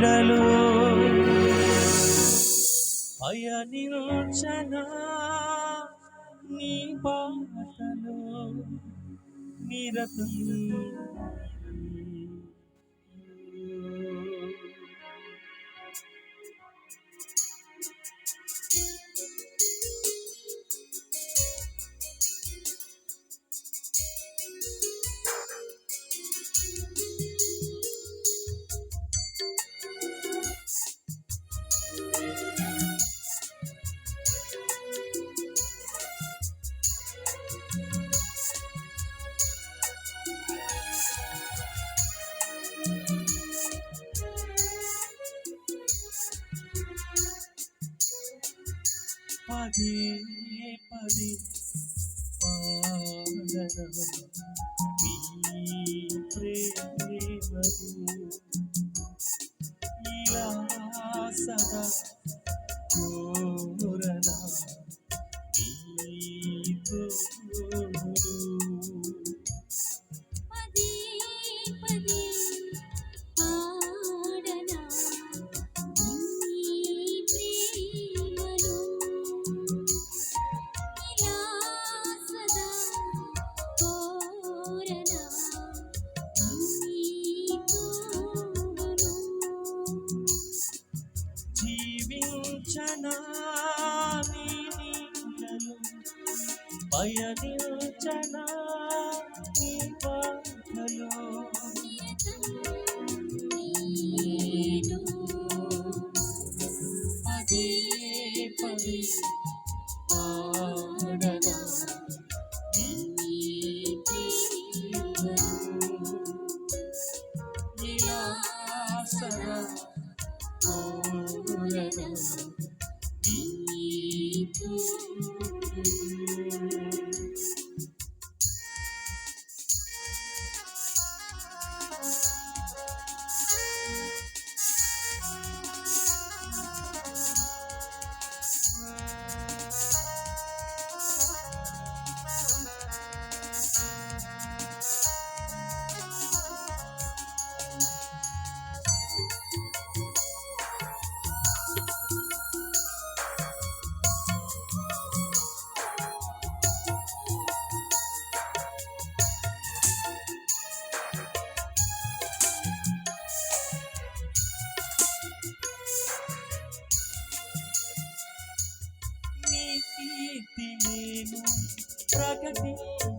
నీడలో పయనించనా నీ బాటలో నిరతం परी జీవించనామి నీలను పయనించనా I'll be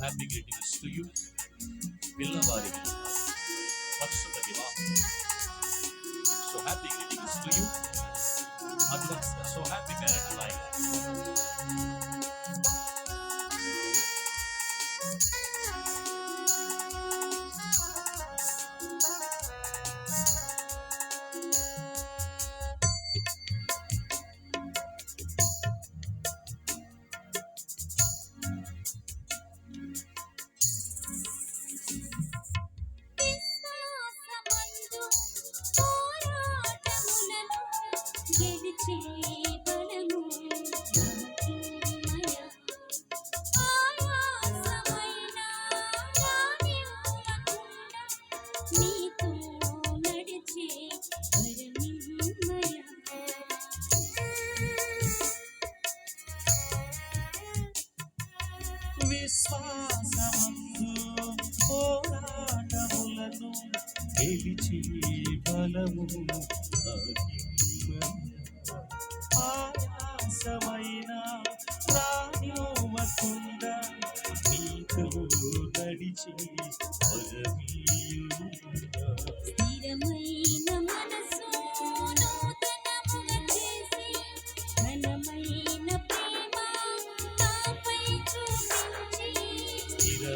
happy greetings to you పిల్లవారికి పక్షుల వివాహం సో హ్యాపీ so happy. విశ్వాసమందు పోరాటములను గెలిచి బలము ఆయాసమైన రానివ్వకుండా నీతో నడిచి